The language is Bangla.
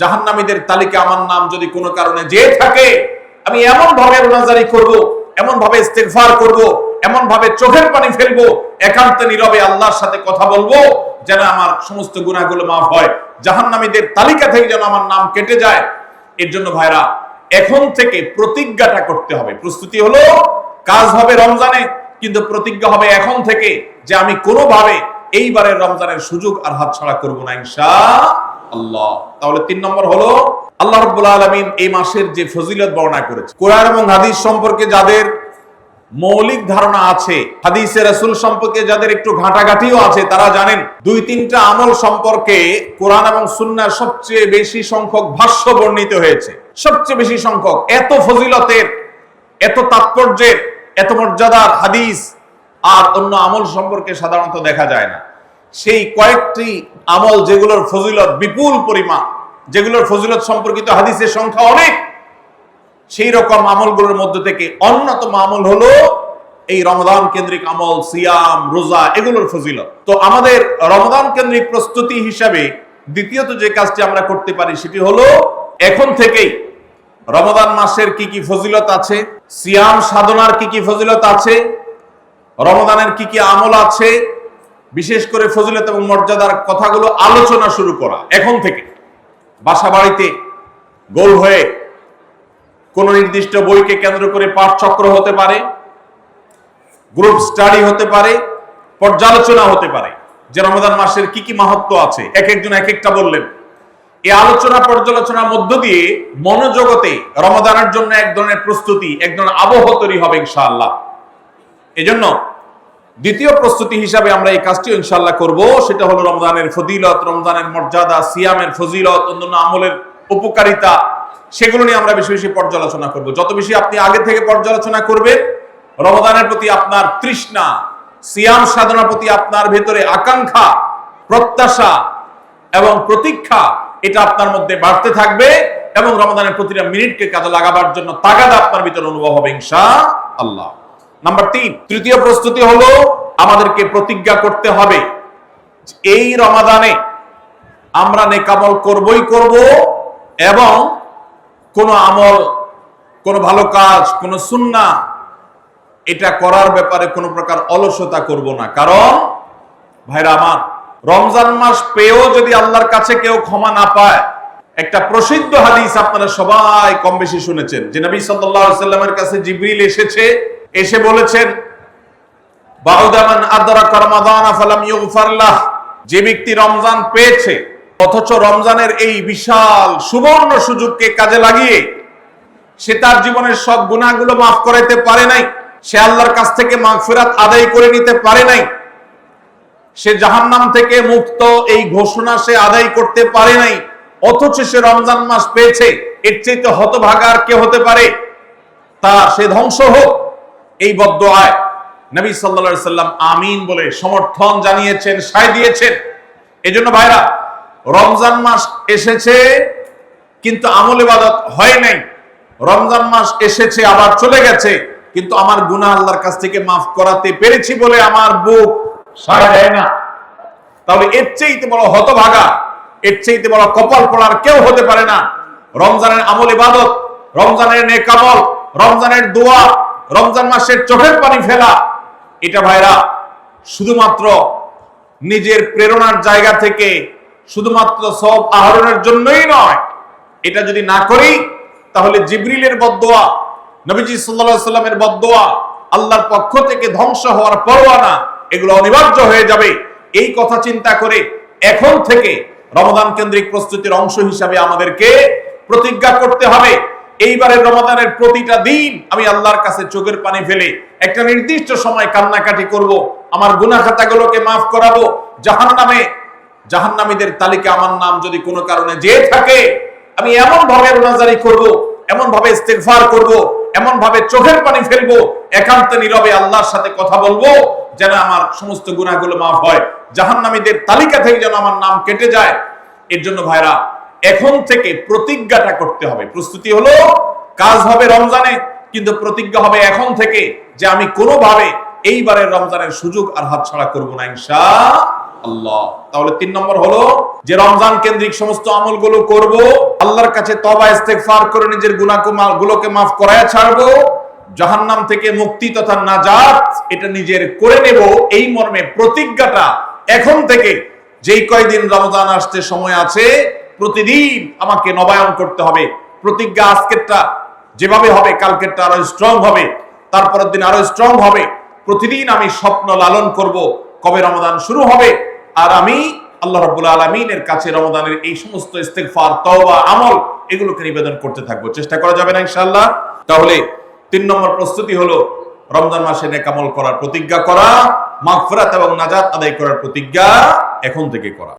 জাহান্নামীদের তালিকা আমার নাম যদি কোনো কারণে যে থাকে, আমি এমন ভাবে রোনাজারি করব, এমন ভাবে ইস্তেগফার করব, এমন ভাবে চোখের পানি ফেলব, একান্ত নীরবে আল্লাহর সাথে কথা বলব, যেন আমার সমস্ত গুনাহগুলো মাফ হয়। জাহান্নামীদের তালিকা থেকে যেন আমার নাম কেটে যায়। এর জন্য ভাইরা, এখন থেকে প্রতিজ্ঞাটা করতে হবে। প্রস্তুতি হলো, কাজ হবে রমজানে, কিন্তু প্রতিজ্ঞা হবে এখন থেকে যে আমি কোনোভাবে এইবারের রমজানের সুযোগ আর হাতছাড়া করব না, ইনশা আল্লাহ। তাহলে তিন নম্বর হলো, আল্লাহ রাব্বুল আলামিন এই মাসের যে ফজিলত বর্ণনা করেছে। কোরআন এবং হাদিস সম্পর্কে যাদের মৌলিক ধারণা আছে হাদিসে রাসূল সম্পর্কে যাদের একটু ঘাটাঘাটিও আছে, তারা জানেন দুই তিনটা আমল সম্পর্কে কোরআন এবং সুন্নাহ সবচেয়ে বেশি সংখ্যক ভাষ্য বর্ণিত হয়েছে। সবচেয়ে বেশি সংখ্যক, এত ফজিলতের, এত তাৎপর্যের, এত মর্যাদার হাদিস আর অন্য আমল সম্পর্কে সাধারণত দেখা যায় না। সেই কয়েকটি আমল যেগুলোর ফজিলত বিপুল পরিমাণ, যেগুলোর ফজিলত সম্পর্কিত হাদিসের সংখ্যা অনেক, সেই রকম আমলগুলোর মধ্যে থেকে অন্যতম আমল হলো এই রমদান কেন্দ্রিক আমল, সিয়াম, রোজা, এগুলোর ফজিলত। তো আমাদের রমদান কেন্দ্রিক প্রস্তুতি হিসাবে দ্বিতীয়ত যে কাজটি আমরা করতে পারি সেটি হলো, এখন থেকেই রমদান মাসের কি কি ফজিলত আছে, সিয়াম সাধনার কি কি ফজিলত আছে রমদানের কি কি আমল আছে বিশেষ করে ফজিলত এবং মর্যাদার কথাগুলো আলোচনা শুরু করা। এখন থেকে বাসা বাড়িতে গোল হয়ে কোন নির্দিষ্ট বইকে কেন্দ্র করে পাঠ চক্র হতে পারে, গ্রুপ স্টাডি হতে পারে, পর্যালোচনা হতে পারে। যে রমজান মাসের কি কি মাহাত্ম আছে? এক একজন এক একটা বললেন। এই আলোচনা পর্যালোচনার মধ্য দিয়ে মনোজগতে রমজানের জন্য এক ধরনের প্রস্তুতি, এক ধরনের আবহ তৈরি হবে ইনশাআল্লাহ। এজন্য দ্বিতীয় প্রস্তুতি হিসাবে আমরা এই কাজটি ইনশাআল্লাহ করব। সেটা হলো রমজানের ফজিলত, রমজানের মর্যাদা, সিয়ামের ফজিলত, অন্যান্য আমলের উপকারিতা, সেগুলো নিয়ে আমরা বেশি বেশি পর্যালোচনা করব। যত বেশি আপনি আগে থেকে পর্যালোচনা করবেন, রমজানের প্রতি আপনার তৃষ্ণা, সিয়াম সাধনার প্রতি আপনার ভেতরে আকাঙ্ক্ষা, প্রত্যাশা এবং প্রতীক্ষা, এটা আপনার মধ্যে বাড়তে থাকবে এবং রমজানের প্রতিটা মিনিটকে কাজে লাগাবার জন্য তাগাদা আপনার ভিতরে অনুভব হবে ইনশা আল্লাহ নাম্বার তিন তৃতীয় প্রস্তুতি হলো আমাদেরকে প্রতিজ্ঞা করতে হবে এই রমাদানে আমরা নেকামল করবই করব এবং কোন আমল, কোন ভালো কাজ, কোন সুন্না এটা করার ব্যাপারে কোনো প্রকার অলসতা করব না। কারণ ভাইরা আমার, রমজান মাস পেয়েও যদি আল্লাহর কাছে কেউ ক্ষমা না পায়, একটা প্রসিদ্ধ হাদিস আপনারা সবাই কম বেশি শুনেছেন যে নবী সাল্লামের কাছে জিবরিল এসেছে এসে বলেছেন যে ব্যক্তি রমজান পেয়েছে, অথচ রমজানের এই বিশাল সুবর্ণ সুযোগকে কাজে লাগিয়ে, সে তার জীবনের সব গুণাগুলো মাফ করাইতে পারে নাই, সে আল্লাহর কাছ থেকে মাগফিরাত আদায় করে নিতে পারে নাই, সে জাহান্নাম থেকে মুক্ত এই ঘোষণা সে আদায় করতে পারে নাই, অথচ সে রমজান মাস পেয়েছে, এর চেয়ে চাইতে হতভাগার কে হতে পারে? তা সে ধ্বংস হোক। এই বদ্ধ আয় নবী সাল্লা সাল্লাম আমিন বলে সমর্থন জানিয়েছেন, সায় দিয়েছেন। এজন্য ভাইরা, রমজান মাস এসেছে, কিন্তু আমল ইবাদত হয় নাই। রমজান মাস এসেছে, আবার চলে গেছে, কিন্তু আমার গুনাহ আল্লাহর কাছ থেকে মাফ করাতে পেরেছি বলে আমার বুক সাড়া দেয় না। তাহলে এর চেয়েতে বড় হতভাগা, এর চেয়েতে বড় কপাল পড়ার কেউ হতে পারে না। রমজানের আমল ইবাদত, রমজানের নেকামল রমজানের দোয়া রমজান মাসের চোখের পানি ফেলা। এটা ভাইরা, শুধুমাত্র নিজের প্রেরণার জায়গা থেকে শুধুমাত্র সব আহরণের জন্যই নয়, এটা যদি না করি, তাহলে জিবরিলের বদোয়া নবীজি সাল্লামের বদোয়া আল্লাহর পক্ষ থেকে ধ্বংস হওয়ার পরোয়ানা এগুলো অনিবার্য হয়ে যাবে। এই কথা চিন্তা করে এখন থেকে রমদান কেন্দ্রিক প্রস্তুতির অংশ হিসাবে আমাদেরকে প্রতিজ্ঞা করতে হবে। এইবারের রমাদানের প্রতিটা দিন আমি আল্লাহর কাছে চোখের পানি ফেলে একটা নির্দিষ্ট সময় কান্নাকাটি করব, আমার গুনাহ খাতাগুলোকে মাফ করাবো, জাহান্নামে, জাহান্নামীদের তালিকা আমার নাম যদি কোনো কারণে যে থাকে, আমি এমন ভাবে রোনাজারি করব এমন ভাবে ইস্তেগফার করব এমন ভাবে চোখের পানি ফেলব, একান্ত নীরবে আল্লাহর সাথে কথা বলব, যেন আমার সমস্ত গুনাহগুলো মাফ হয়। জাহান্নামীদের তালিকা থেকে যেন আমার নাম কেটে যায়। এর জন্য ভাইরা এখন থেকে প্রতিজ্ঞাটা করতে হবে। প্রস্তুতি হলো, কাজ হবে রমজানে, কিন্তু প্রতিজ্ঞা হবে এখন থেকে যে আমি কোনোভাবে এইবারের রমজানের সুযোগ আর হাতছাড়া করব না ইনশা আল্লাহ তাহলে তিন নম্বর হলো, যে রমজান কেন্দ্রিক সমস্ত আমলগুলো করব, আল্লাহর কাছে তবা ইস্তেগফার করে নিজের গুনাহ গুলোকে মাফ করায় ছাড়বো, জাহান্নাম থেকে মুক্তি তথা নাজাত, এটা নিজের করে নেব। এই মর্মে প্রতিজ্ঞাটা এখন থেকে, যেই কয়দিন রমজান আসতে সময় আছে প্রতিদিন আমাকে নবায়ন করতে হবে। প্রতিজ্ঞা আজকেরটা যেভাবে হবে, কালকেরটা আরও স্ট্রং হবে, তারপরের দিন আরও স্ট্রং হবে। প্রতিদিন আমি স্বপ্ন লালন করব, কবে রমদান শুরু হবে, আর আমি আল্লাহ রাব্বুল আলামিনের কাছে রমদানের এই সমস্ত ইস্তেগফার, তওবা, আমল এগুলোকে নিবেদন করতে থাকব। চেষ্টা করা যাবে না ইনশাআল্লাহ? তাহলে তিন নম্বর প্রস্তুতি হলো রমজান মাসে নেকামল করার প্রতিজ্ঞা করা, মাগফিরাত এবং নাজাত আদায় করার প্রতিজ্ঞা এখন থেকে করা।